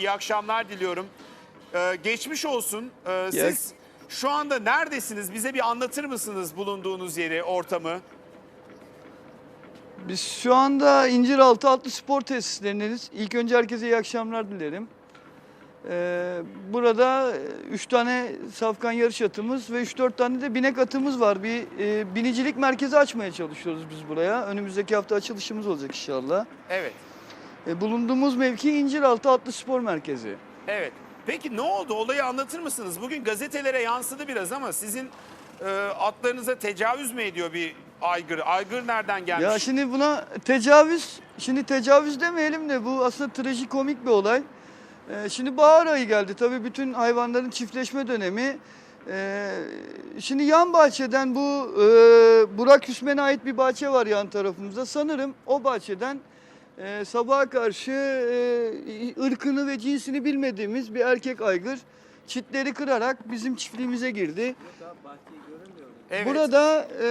iyi akşamlar diliyorum. Ee, geçmiş olsun. Ee, siz şu anda neredesiniz? Bize bir anlatır mısınız bulunduğunuz yeri, ortamı? Biz şu anda İnciraltı Atlı Spor Tesislerindeyiz. İlk önce herkese iyi akşamlar dilerim. Ee, burada 3 tane safkan yarış atımız ve 3-4 tane de binek atımız var. Bir e, binicilik merkezi açmaya çalışıyoruz biz buraya. Önümüzdeki hafta açılışımız olacak inşallah. Evet. E, bulunduğumuz mevki İnciraltı Atlı Spor Merkezi. Evet. Peki ne oldu? Olayı anlatır mısınız? Bugün gazetelere yansıdı biraz ama sizin e, atlarınıza tecavüz mü ediyor bir aygır? Aygır nereden gelmiş? Ya şimdi buna tecavüz, şimdi tecavüz demeyelim de bu aslında trajikomik bir olay. Ee, şimdi bahar ayı geldi tabii bütün hayvanların çiftleşme dönemi. Ee, şimdi yan bahçeden bu e, Burak Hüsmen'e ait bir bahçe var yan tarafımızda. Sanırım o bahçeden e, sabaha karşı e, ırkını ve cinsini bilmediğimiz bir erkek aygır çitleri kırarak bizim çiftliğimize girdi. evet. Burada e,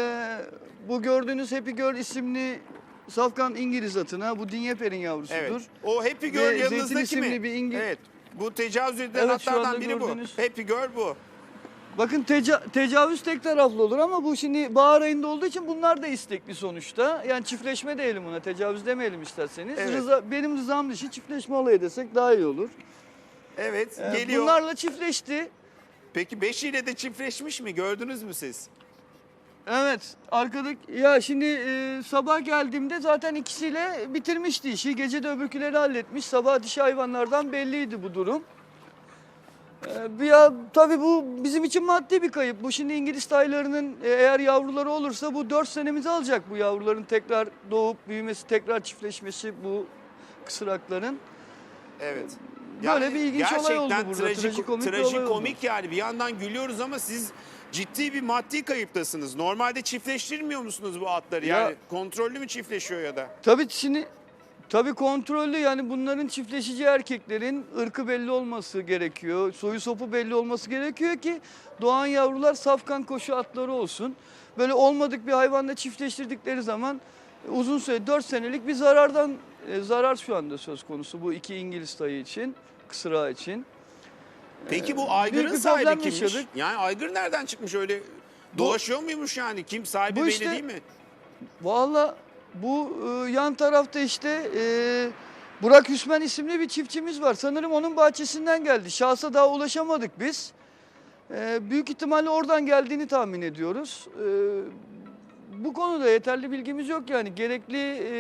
bu gördüğünüz Happy Girl isimli Safkan İngiliz atına bu Dinyeper'in yavrusudur. Evet. O Happy Girl Ve yanınızdaki mi? bir İngiliz. Evet. Bu tecavüz edilen Evet, atlardan biri gördüğünüz- bu. Happy Girl bu. Bakın teca- tecavüz tek taraflı olur ama bu şimdi bahar ayında olduğu için bunlar da istekli sonuçta. Yani çiftleşme diyelim buna tecavüz demeyelim isterseniz. Evet. Rıza, benim rızam dışı çiftleşme olayı desek daha iyi olur. Evet. Ee, geliyor. Bunlarla çiftleşti. Peki beşiyle de çiftleşmiş mi? Gördünüz mü siz? Evet arkadaki ya şimdi e, sabah geldiğimde zaten ikisiyle bitirmişti işi. Gece de öbürküleri halletmiş. Sabah dişi hayvanlardan belliydi bu durum. E, bir ya tabii bu bizim için maddi bir kayıp. Bu şimdi İngiliz taylarının e, eğer yavruları olursa bu 4 senemizi alacak bu yavruların tekrar doğup büyümesi, tekrar çiftleşmesi bu kısrakların. Evet. Böyle bir ilginç olay oldu gerçekten burada. Trajikomik, Trajikomik trajikomik yani. Bir yandan gülüyoruz ama siz ciddi bir maddi kayıptasınız. Normalde çiftleştirmiyor musunuz bu atları? Ya- Yani kontrollü mü çiftleşiyor ya da? Tabii şimdi tabii kontrollü yani bunların çiftleşici erkeklerin ırkı belli olması gerekiyor. Soyu sopu belli olması gerekiyor ki doğan yavrular safkan koşu atları olsun. Böyle olmadık bir hayvanla çiftleştirdikleri zaman uzun süre 4 senelik bir zarardan e, zarar şu anda söz konusu bu iki İngiliz tayı için, kısra için. Peki bu büyük aygırın bir sahibi problem kimmiş? yaşadık. Yani aygır nereden çıkmış öyle? Dolaşıyor muymuş yani? Kim sahibi Bu belli işte- değil mi? Valla bu e, yan tarafta işte e, Burak Hüsmen isimli bir çiftçimiz var. Sanırım onun bahçesinden geldi. Şahsa daha ulaşamadık biz. E, büyük ihtimalle oradan geldiğini tahmin ediyoruz. E, bu konuda yeterli bilgimiz yok yani. Gerekli e,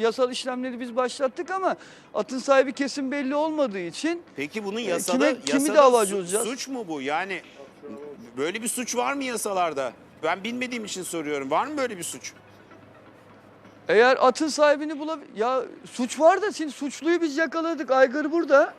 yasal işlemleri biz başlattık ama atın sahibi kesin belli olmadığı için Peki bunun E, yasada, kime- kimi yasada davacı su- olacağız? suç mu bu? Yani böyle bir suç var mı yasalarda? Ben bilmediğim için soruyorum. Var mı böyle bir suç? Eğer atın sahibini bulab... Ya suç var da şimdi suçluyu biz yakaladık. Aygır burada.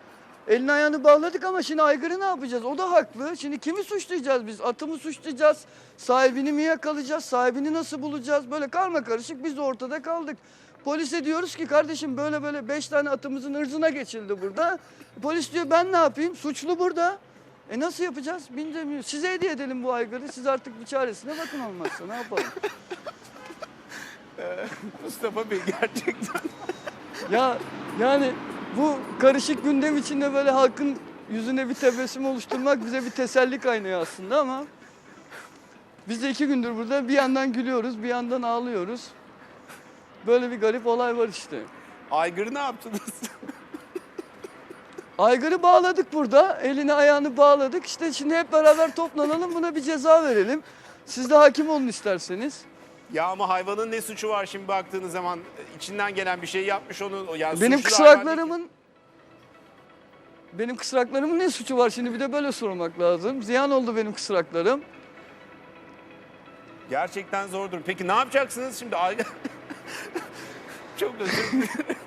Elini ayağını bağladık ama şimdi aygırı ne yapacağız? O da haklı. Şimdi kimi suçlayacağız biz? Atı mı suçlayacağız? Sahibini mi yakalayacağız? Sahibini nasıl bulacağız? Böyle karma karışık biz de ortada kaldık. Polise diyoruz ki kardeşim böyle böyle beş tane atımızın ırzına geçildi burada. Polis diyor ben ne yapayım? Suçlu burada. E nasıl yapacağız? Bilmiyorum. Size hediye edelim bu aygırı. Siz artık bir çaresine bakın olmazsa ne yapalım? Mustafa Bey gerçekten. Ya yani bu karışık gündem içinde böyle halkın yüzüne bir tebessüm oluşturmak bize bir teselli kaynıyor aslında ama biz de iki gündür burada bir yandan gülüyoruz bir yandan ağlıyoruz. Böyle bir garip olay var işte. Aygırı ne yaptınız? Aygırı bağladık burada. Elini ayağını bağladık. İşte şimdi hep beraber toplanalım buna bir ceza verelim. Siz de hakim olun isterseniz. Ya ama hayvanın ne suçu var şimdi baktığınız zaman içinden gelen bir şey yapmış onun. Yani Benim suçlu hayvan kısraklarımın benim kısraklarımın ne suçu var şimdi bir de böyle sormak lazım. Ziyan oldu benim kısraklarım. Gerçekten zor durum. Peki ne yapacaksınız şimdi? Çok özür dilerim.